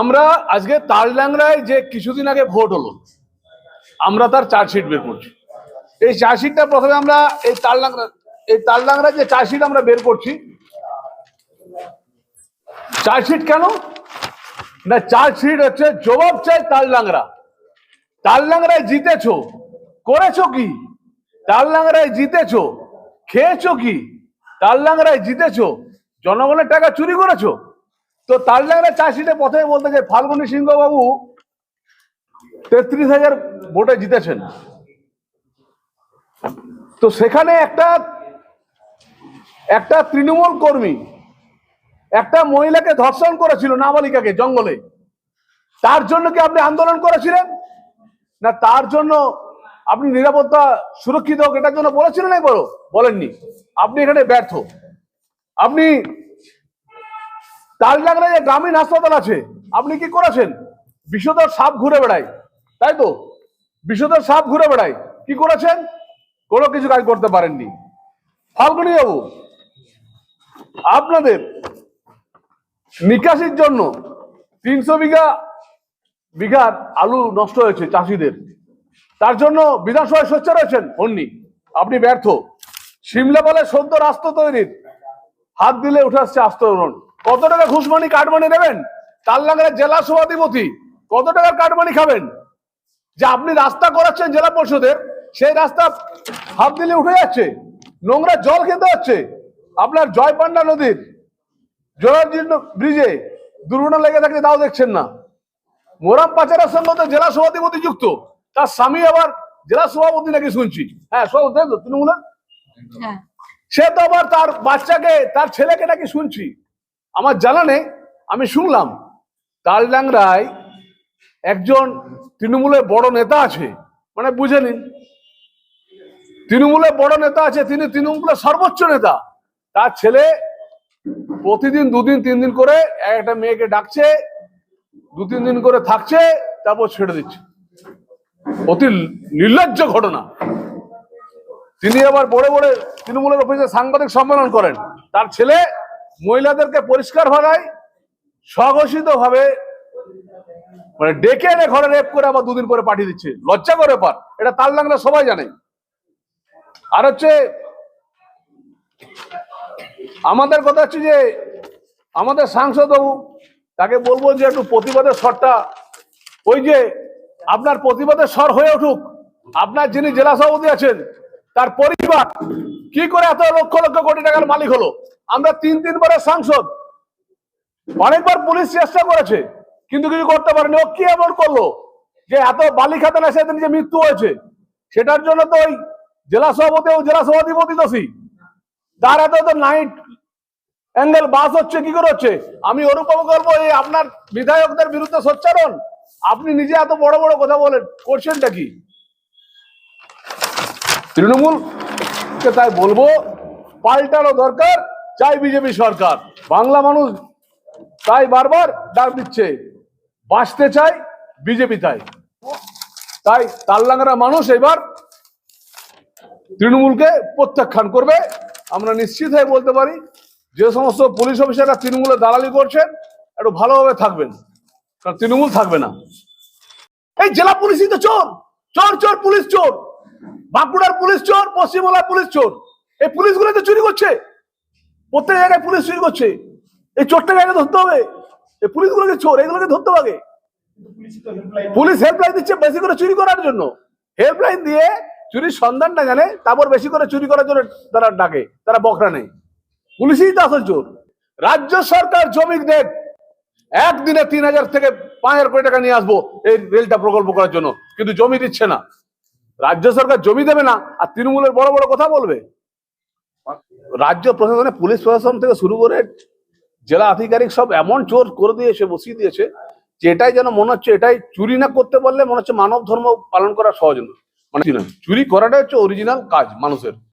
আমরা আজকে তালডাংরায় যে কিছুদিন আগে ভোট হলো, আমরা তার চার্জশিট বের করছি। এই চার্জশিটটা প্রথমে আমরা এই তালডাংরা এই তালডাংরা যে চার্জশিট আমরা বের করছি, চার্জশিট কেন? না, চার্জশিট হচ্ছে জবাব চাই তালডাংরা। তালডাংরায় জিতেছো, করেছ কি? তালডাংরায় জিতেছো, খেয়েছো কি? তালডাংরায় জিতেছো, জনগণের টাকা চুরি করেছ? তো তালডাংরা চাষিটা প্রথমে বলতে যে ফাল্গুনী সিংহ বাবু তেত্রিশ হাজার ভোটে জিতেছেন। তো সেখানে একটা একটা তৃণমূল কর্মী, একটা মহিলাকে ধর্ষণ করেছিল নাবালিকাকে জঙ্গলে। তার জন্য কি আপনি আন্দোলন করেছিলেন? না, তার জন্য আপনি নিরাপত্তা সুরক্ষিত হোক এটার জন্য বলেছিলেন একবার বলেননি। আপনি এখানে ব্যর্থ। আপনি তালডাংরা যে গ্রামীণ হাসপাতাল আছে, আপনি কি করেছেন? বিষধর সাপ ঘুরে বেড়ায়। তাই তো? বিষধর সাপ ঘুরে বেড়ায়। কি করেছেন? কোনো কিছু কাজ করতে পারেননি। ফাল্গুনি বাবু, আপনাদের নিকাশির জন্য তিনশো বিঘা বিঘার আলু নষ্ট হয়েছে চাষিদের। তার জন্য বিধানসভায় সোচ্চার রয়েছেন হননি। আপনি ব্যর্থ। সিমলা বলে সদ্য রাস্তা তৈরির হাত দিলে উঠে আসছে আস্তরণ। কত টাকা ঘুষমানি কাটমানি নেবেন? তাললাঙ্গের জেলা সভাধিপতি। কত টাকার কাটমানি খাবেন? যে আপনি রাস্তা করাচ্ছেন জেলা পরিষদের সেই রাস্তা হাত দিলে উঠে যাচ্ছে। নোংরা জল খেতে হচ্ছে। আপনার জয়পান্ডা নদীর জোরারজীর্ণ ব্রিজে দুর্ঘটনা লেগে থাকলে তাও দেখছেন না। মোরাম পাচারের সঙ্গে তো জেলা সভাধিপতি যুক্ত। তার স্বামী আবার জেলা সভাপতি নাকি শুনছি। হ্যাঁ সভাপতি তৃণমূলের? হ্যাঁ। সে তো আবার তার বাচ্চাকে তার ছেলেকে নাকি শুনছি। আমার জানা নেই আমি শুনলাম তালডাংরায় একজন তৃণমূলের বড় নেতা আছে। মানে বুঝে নিন। তৃণমূলের বড় নেতা আছে, তিনি তৃণমূলের সর্বোচ্চ নেতা। তার ছেলে প্রতিদিন দুদিন তিন দিন করে একটা মেয়েকে ডাকছে দু তিন দিন করে থাকছে, তারপর ছেড়ে দিচ্ছে। অতি নির্লজ্জ ঘটনা। তিনি আবার বড় বড় তৃণমূলের অফিসে সাংবাদিক সম্মেলন করেন। তার ছেলে মহিলাদেরকে পরিষ্কার ভাগায় স্বঘোষিত ভাবে মানে ডেকে এনে ঘরে রেপ করে আবার দুদিন পরে পাঠিয়ে দিচ্ছে। লজ্জা করে পার এটা তার লাগলে সবাই জানে। আর হচ্ছে, আমাদের কথা হচ্ছে যে, আমাদের সাংসদ বাবু তাকে বলব যে একটু প্রতিবাদের স্বরটা, ওই যে আপনার প্রতিবাদের স্বর হয়ে উঠুক। আপনার যিনি জেলা সভাপতি আছেন, তার পরিবার কি করে এত লক্ষ লক্ষ কোটি টাকার মালিক হলো? আমরা তিন তিনবারের সাংসদ। অনেকবার পুলিশ চেষ্টা করেছে, কিন্তু কিছু করতে পারেনি। ও কি এমন করল? যে এত বালি খাতে না, সেদিন যে মৃত্যু হয়েছে। সেটার জন্য তো ওই জেলা সভাপতি ও জেলা সভাধিপতি দোষী। তার এত তো নাইট অ্যাঙ্গেল, বাস হচ্ছে, কি করে হচ্ছে? আমি অনুভব করব, এই আপনার বিধায়কদের বিরুদ্ধে সোচ্চারণ? আপনি নিজে এত বড় বড় কথা বলেন, করছেনটা কি? তৃণমূলকে তাই বলব, পাল্টানো দরকার। চাই বিজেপি সরকার, বাংলা মানুষ তাই বারবার ডাক দিচ্ছে, বাঁচতে চাই, বিজেপি তাই। তাই তাল্লাঙ্গারা মানুষ এবার তৃণমূলকে প্রত্যাখ্যান করবে। আমরা নিশ্চিত হয়ে বলতে পারি যে সমস্ত পুলিশ অফিসাররা তৃণমূলের দালালি করছেন, একটু ভালোভাবে থাকবেন, কারণ তৃণমূল থাকবে না। এই জেলা পুলিশই তো চোর চোর চোর, পুলিশ চোর। বাঁকুড়ার পুলিশ চোর পশ্চিমবাংলার পুলিশ চোর। এই পুলিশগুলো তো চুরি করছে। প্রত্যেক জায়গায় পুলিশ চুরি করছে। এই চোরটাকে আগে ধরতে হবে। এই পুলিশগুলোকে চোর এগুলোকে ধরতে হবে। পুলিশ হেল্পলাইন দিচ্ছে বেশি করে চুরি করার জন্য। হেল্পলাইন দিয়ে চুরির সন্ধান না জানে, তারপর বেশি করে চুরি করার জন্য তারা ডাকে, তারা বকরা নেই পুলিশই তো আসল চোর। রাজ্য সরকার জমি দেখ, একদিনে তিন হাজার থেকে পাঁচ হাজার কোটি টাকা নিয়ে আসব এই রেলটা প্রকল্প করার জন্য। কিন্তু জমি দিচ্ছে না। রাজ্য সরকার জমি দেবে না, আর তৃণমূলের বড় বড় কথা বলবে। রাজ্য প্রশাসনে পুলিশ প্রশাসন থেকে শুরু করে জেলা আধিকারিক সব এমন চোর করে দিয়েছে বসিয়ে দিয়েছে যে এটাই যেন মনে হচ্ছে এটাই চুরি না করতে পারলে মনে হচ্ছে মানব ধর্ম পালন করা সহজ নয়। মানে না, চুরি করাটাই হচ্ছে অরিজিনাল কাজ মানুষের।